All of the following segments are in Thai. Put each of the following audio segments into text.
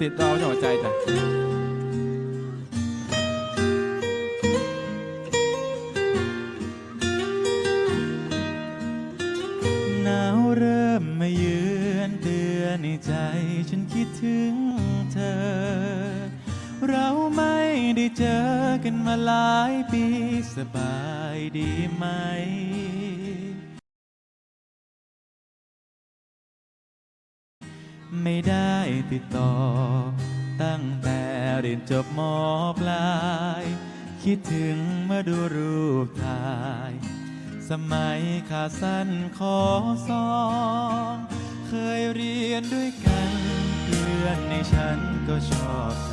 ติดต่อจังหวัดใจจ้ะหนาวเริ่มมาเยือนเตือนในใจฉันคิดถึงเธอ เราไม่ได้เจอกันมาหลายปีสบายดีไหม ไม่ได้ติดต่อ ตั้งแต่เรียนจบมปลาย คิดถึงเมื่อดูรูปถ่าย สมัยขาสั้นขอสอง เคยเรียนด้วยกัน เพื่อนในฉันก็ชอบ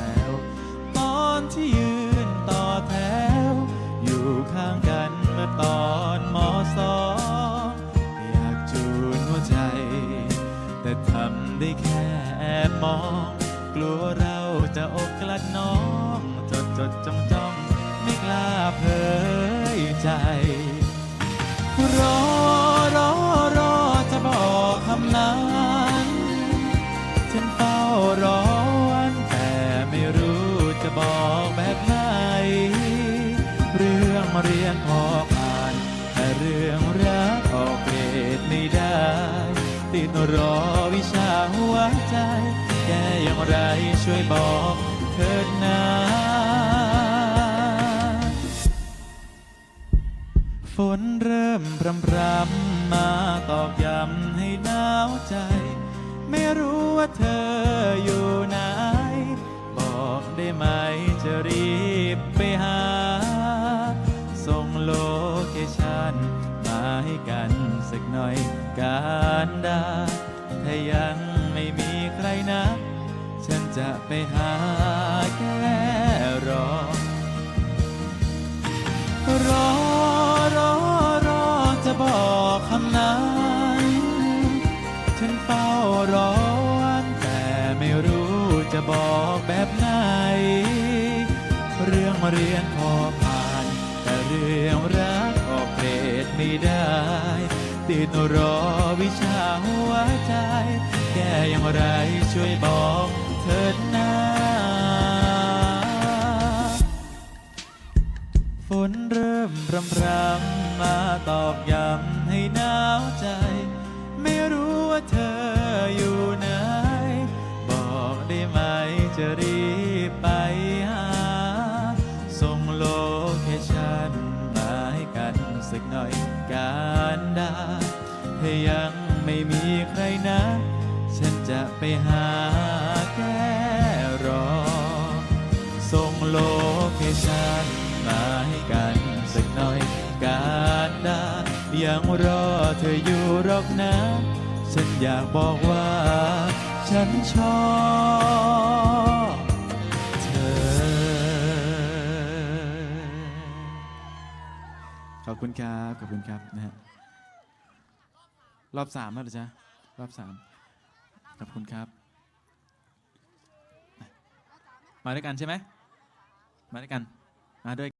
ลัวเราจะอกกลัดน้อง จดจดจ้องจ้องไม่กล้าเผยใจ รอรอรอจะบอกคำนั้นฉันเฝ้ารอวันแต่ไม่รู้จะบอกแบบไหนเรื่องเรียนพอผ่านแต่เรื่องรักออกเกรดไม่ได้ ติดรอวิชาหัวใจ แกอย่างไรช่วยบอกเถิดนะฝนเริ่มพรำพรำมาตอกย้ำให้หนาวใจ ไม่รู้ว่าเธออยู่ไหน บอกได้ไหมจะรี กันสักหน่อยการด้ถ้ายังไม่มีใครนะ ฉันจะไปหาแค่รอ รอรอรอจะบอกคำนั้นฉันเฝ้ารอวันแต่ไม่รู้จะบอกแบบไหน เรื่องเรียนพอผ่านแต่เรื่อง ติดรอวิชาหัวใจ แกอย่างไรช่วยบอกเถิดนะฝนเริ่มรำพรำมาตอกย้ำให้หนาวใจ ไม่รู้ว่าเธอ ถ้ายังไม่มีใครนะ ฉันจะไปหาแค่รอ ส่งโลเคชั่นมาให้กันสักหน่อยการด้ยังรอเธออยู่หรอกนะ ฉันอยากบอกว่า ฉันชอบเธอ ขอบคุณครับ ขอบคุณครับนะฮะ รอบสามแล้วเหรอจ๊ะรอบสามขอบคุณครับ มาด้วยกันใช่ไหม มาด้วยกัน มาด้วย